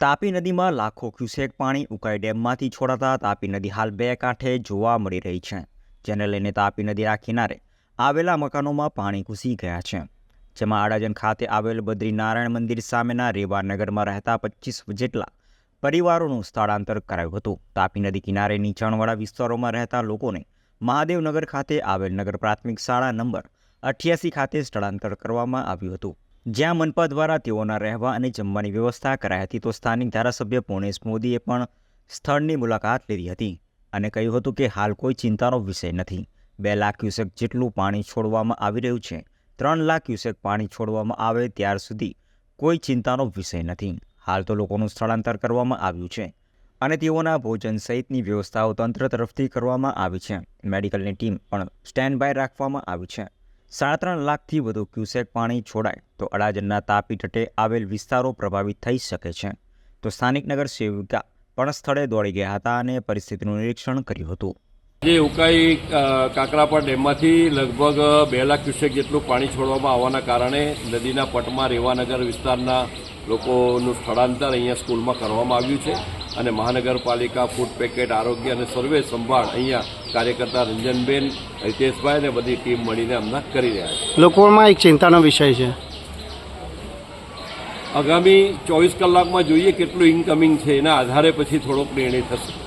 તાપી નદીમાં લાખો ક્યુસેક પાણી ઉકાઈ ડેમમાંથી છોડાતા તાપી નદી હાલ બે કાંઠે જોવા મળી રહી છે, જેને લઈને તાપી નદીના કિનારે આવેલા મકાનોમાં પાણી ઘૂસી ગયા છે. જેમાં આડાજન ખાતે આવેલ બદ્રીનારાયણ મંદિર સામેના રેવાનગરમાં રહેતા પચીસ જેટલા પરિવારોનું સ્થળાંતર કરાયું હતું. તાપી નદી કિનારે નીચાણવાળા વિસ્તારોમાં રહેતા લોકોને મહાદેવનગર ખાતે આવેલ નગર પ્રાથમિક શાળા નંબર અઠ્યાસી ખાતે સ્થળાંતર કરવામાં આવ્યું હતું. જ્યાં મનપા દ્વારા તેઓના રહેવા અને જમવાની વ્યવસ્થા કરાઈ હતી, તો સ્થાનિક ધારાસભ્ય પૂર્ણેશ મોદીએ પણ સ્થળની મુલાકાત લીધી હતી અને કહ્યું હતું કે હાલ કોઈ ચિંતાનો વિષય નથી. બે લાખ ક્યુસેક જેટલું પાણી છોડવામાં આવી રહ્યું છે, ત્રણ લાખ ક્યુસેક પાણી છોડવામાં આવે ત્યાર સુધી કોઈ ચિંતાનો વિષય નથી. હાલ તો લોકોનું સ્થળાંતર કરવામાં આવ્યું છે અને તેઓના ભોજન સહિતની વ્યવસ્થાઓ તંત્ર તરફથી કરવામાં આવી છે. મેડિકલની ટીમ પણ સ્ટેન્ડ બાય રાખવામાં આવી છે. સાડા ત્રણ લાખથી વધુ ક્યુસેક પાણી છોડાય તો અડાજણના તાપી તટે આવેલ વિસ્તારો પ્રભાવિત થઈ શકે છે. તો સ્થાનિક નગર સેવિકા પણ સ્થળે દોડી ગયા હતા અને પરિસ્થિતિનું નિરીક્ષણ કર્યું હતું. જે ઉકાઈ કાકરાપા ડેમમાંથી લગભગ બે લાખ ક્યુસેક જેટલું પાણી છોડવામાં આવવાના કારણે નદીના પટમાં રેવાનગર વિસ્તારના લોકોનું સ્થળાંતર અહીંયા સ્કૂલમાં કરવામાં આવ્યું છે અને મહાનગરપાલિકા ફૂડ પેકેટ આરોગ્ય અને સર્વે સંભાળ અહીંયા કાર્યકર્તા રંજનબેન હિતેશભાઈ અને બધી ટીમ મળીને હમણાં કરી રહ્યા છે. લોકોમાં એક ચિંતાનો વિષય છે. આગામી ચોવીસ કલાકમાં જોઈએ કેટલું ઇન્કમિંગ છે. એના આધારે પછી થોડોક નિર્ણય થશે.